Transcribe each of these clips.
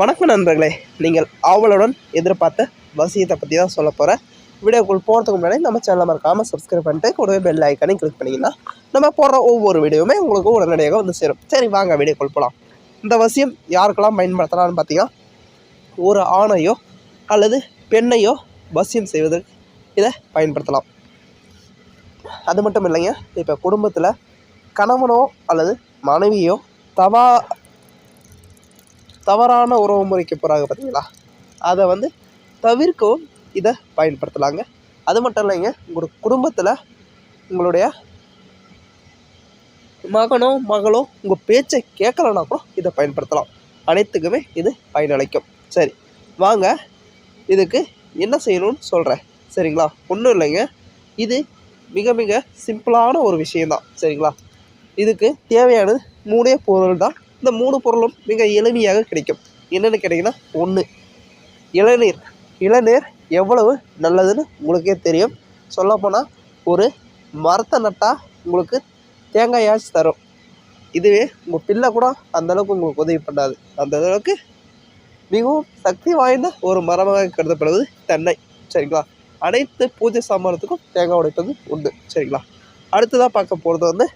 வணக்கம் நண்பர்களே. நீங்கள் ஆவலுடன் எதிர்பார்த்த வசியத்தை பற்றி தான் சொல்ல போகிறேன் வீடியோக்குள் போகிறதுக்கு முன்னாடி நம்ம சேனலை மறக்காமல் சப்ஸ்கிரைப் பண்ணிட்டு கூடவே பெல் ஐக்கானையும் கிளிக் பண்ணிங்கன்னா நம்ம போடுற ஒவ்வொரு வீடியோவுமே உங்களுக்கு உடனடியாக வந்து சேரும். சரி வாங்க வீடியோக்குள் போகலாம் இந்த வசியம் யாருக்கெல்லாம் பயன்படுத்தலாம்னு பார்த்தீங்கன்னா ஒரு ஆணையோ அல்லது பெண்ணையோ வசியம் செய்வதற்கு இதை பயன்படுத்தலாம். அது மட்டும் இல்லைங்க இப்போ குடும்பத்தில் கணவனோ அல்லது மனைவியோ தவா தவறான உறவு முறைக்கு போகிறாங்க பார்த்தீங்களா? அதை வந்து தவிர்க்கவும் இதை பயன்படுத்தலாங்க. அது மட்டும் இல்லைங்க உங்களோட குடும்பத்தில் உங்களுடைய மகனோ மகளோ உங்கள் பேச்சை கேட்கலனா கூட இதை பயன்படுத்தலாம். அனைத்துக்குமே இது பயனளிக்கும். சரி வாங்க இதுக்கு என்ன செய்யணும்னு சொல்கிறேன் சரிங்களா? ஒன்றும் இல்லைங்க. இது மிக மிக சிம்பிளான ஒரு விஷயந்தான் சரிங்களா? இதுக்கு தேவையானது மூணே பொருள் தான் இந்த மூணு பொருளும் மிக எளிமையாக கிடைக்கும். என்னென்னு கேட்டிங்கன்னா ஒன்று இளநீர். இளநீர் எவ்வளவு நல்லதுன்னு உங்களுக்கே தெரியும். சொல்லப்போனால் ஒரு மரத்தை நட்டால் உங்களுக்கு தேங்காயாச்சும் தரும். இதுவே உங்கள் பிள்ளை கூட அந்தளவுக்கு உங்களுக்கு உதவி பண்ணாது. அந்த அளவுக்கு மிகவும் சக்தி வாய்ந்த ஒரு மரமாக கருதப்படுவது தென்னை. சரிங்களா? அனைத்து பூஜை சாமானத்துக்கும் தேங்காய் உடைப்பது உண்டு. சரிங்களா? அடுத்ததாக பார்க்க போகிறது வந்து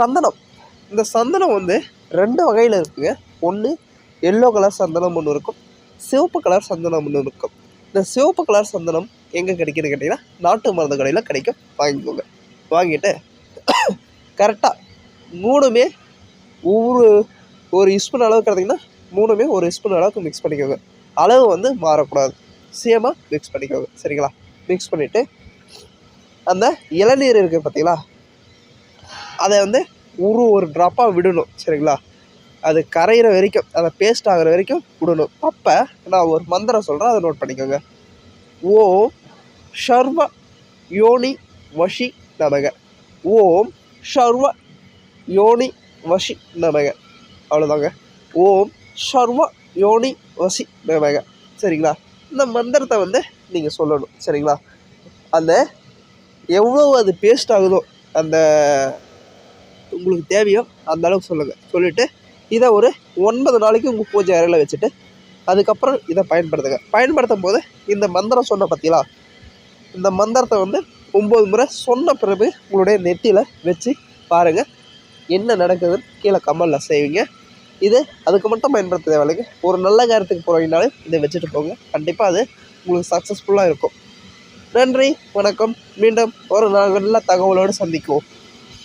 சந்தனம். இந்த சந்தனம் வந்து ரெண்டு வகையில் இருக்குங்க. ஒன்று எல்லோ கலர் சந்தனம் ஒன்று இருக்கும். சிவப்பு கலர் சந்தனம் ஒன்று இருக்கும். இந்த சிவப்பு கலர் சந்தனம் எங்கே கிடைக்குன்னு கேட்டிங்கன்னா நாட்டு மருந்து கடையில் கிடைக்கும். வாங்கிக்கோங்க. வாங்கிட்டு கரெக்டாக மூணுமே ஒவ்வொரு ஒரு ஸ்பூன் அளவு எடுத்திங்கன்னா மூணுமே ஒரு ஸ்பூன் அளவுக்கு மிக்ஸ் பண்ணிக்கோங்க. அளவு வந்து மாறக்கூடாது. சேமாக மிக்ஸ் பண்ணிக்கோங்க. சரிங்களா? மிக்ஸ் பண்ணிவிட்டு அந்த இளநீர் இருக்குது பார்த்தீங்களா அதை வந்து ஒரு ஒரு ட்ராப்பாக விடணும் சரிங்களா? அது கரையிற வரைக்கும் அதை பேஸ்ட் ஆகிற வரைக்கும் விடணும். அப்போ நான் ஒரு மந்திரம் சொல்கிறேன் அதை நோட் பண்ணிக்கோங்க. ஓம் ஷர்வ யோனி வஷி நமக. ஓம் ஷர்வ யோனி வஷி நமக. அவ்வளோதாங்க ஓம் ஷர்வ யோனி வசி நமக. சரிங்களா? இந்த மந்திரத்தை வந்து நீங்கள் சொல்லணும் சரிங்களா? அந்த எவ்வளோ அது பேஸ்ட் ஆகுதோ அந்த உங்களுக்கு தேவையோ அந்த அளவுக்கு சொல்லுங்கள் சொல்லிவிட்டு இதை ஒரு ஒன்பது நாளைக்கு உங்கள் பூஜை அறையில் வச்சுட்டு அதுக்கப்புறம் இதை பயன்படுத்துங்க. பயன்படுத்தும் போது இந்த மந்திரம் சொன்ன பார்த்தீங்களா இந்த மந்திரத்தை வந்து ஒம்பது முறை சொன்ன பிறகு உங்களுடைய நெத்தியில் வச்சு பாருங்கள் என்ன நடக்குதுன்னு கீழே கமலில் செய்வீங்க. இது அதுக்கு மட்டும் பயன்படுத்த தேவையில்லைங்க ஒரு நல்ல காரியத்துக்கு போகிறீங்கனாலும் இதை வச்சுட்டு போங்க. கண்டிப்பாக அது உங்களுக்கு சக்ஸஸ்ஃபுல்லாக இருக்கும். நன்றி வணக்கம். மீண்டும் ஒரு நல்ல தகவலோடு சந்திக்குவோம்.